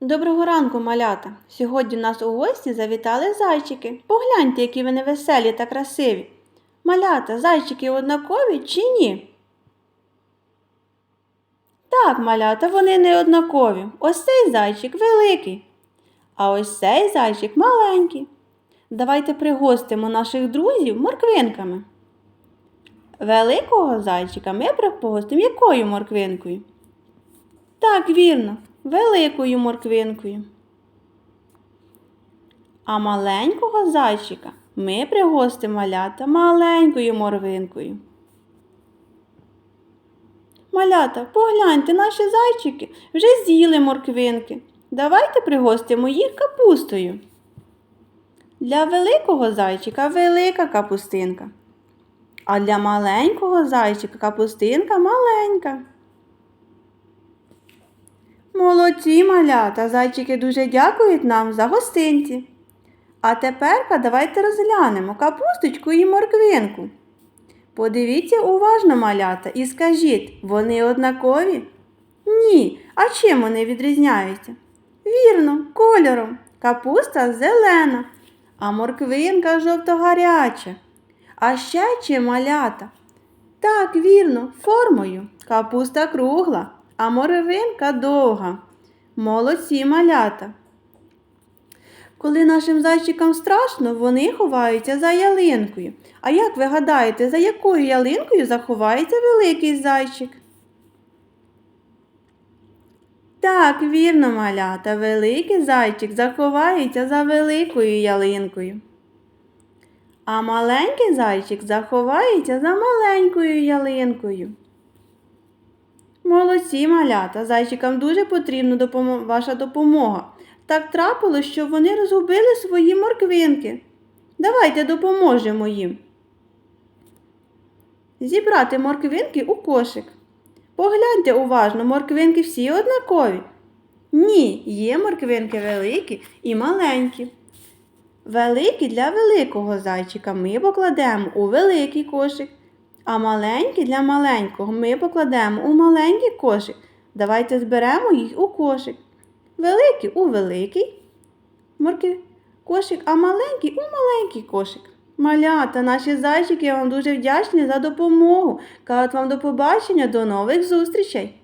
Доброго ранку, малята! Сьогодні в нас у гості завітали зайчики. Погляньте, які вони веселі та красиві. Малята, зайчики однакові чи ні? Так, малята, вони не однакові. Ось цей зайчик великий, а ось цей зайчик маленький. Давайте пригостимо наших друзів морквинками. Великого зайчика ми пригостимо якою морквинкою? Так, вірно, великою морквинкою. А маленького зайчика ми пригостимо малята маленькою морвинкою. Малята, погляньте, наші зайчики вже з'їли морквинки. Давайте пригостимо їх капустою. Для великого зайчика велика капустинка. А для маленького зайчика капустинка маленька. Молодці малята, зайчики дуже дякують нам за гостинці. А тепер давайте розглянемо капусточку і морквинку. Подивіться уважно малята і скажіть, вони однакові? Ні. А чим вони відрізняються? Вірно, кольором. Капуста зелена, а морквинка жовто-гаряча. А ще чим малята? Так, вірно, формою. Капуста кругла, а моревинка довга. Молодці малята. Коли нашим зайчикам страшно, вони ховаються за ялинкою. А як ви гадаєте, за якою ялинкою заховається великий зайчик? Так, вірно, малята, великий зайчик заховається за великою ялинкою. А маленький зайчик заховається за маленькою ялинкою. Молодці малята, зайчикам дуже потрібна допомо- ваша допомога. Так трапилось, що вони розгубили свої морквинки. Давайте допоможемо їм. Зібрати морквинки у кошик. Погляньте уважно, морквинки всі однакові. Ні, є морквинки великі і маленькі. Великі для великого зайчика ми покладемо у великий кошик, а маленькі для маленького ми покладемо у маленький кошик. Давайте зберемо їх у кошик. Великий у великий морки кошик, а маленький у маленький кошик. Малята, наші зайчики вам дуже вдячні за допомогу. Кажуть вам до побачення, до нових зустрічей!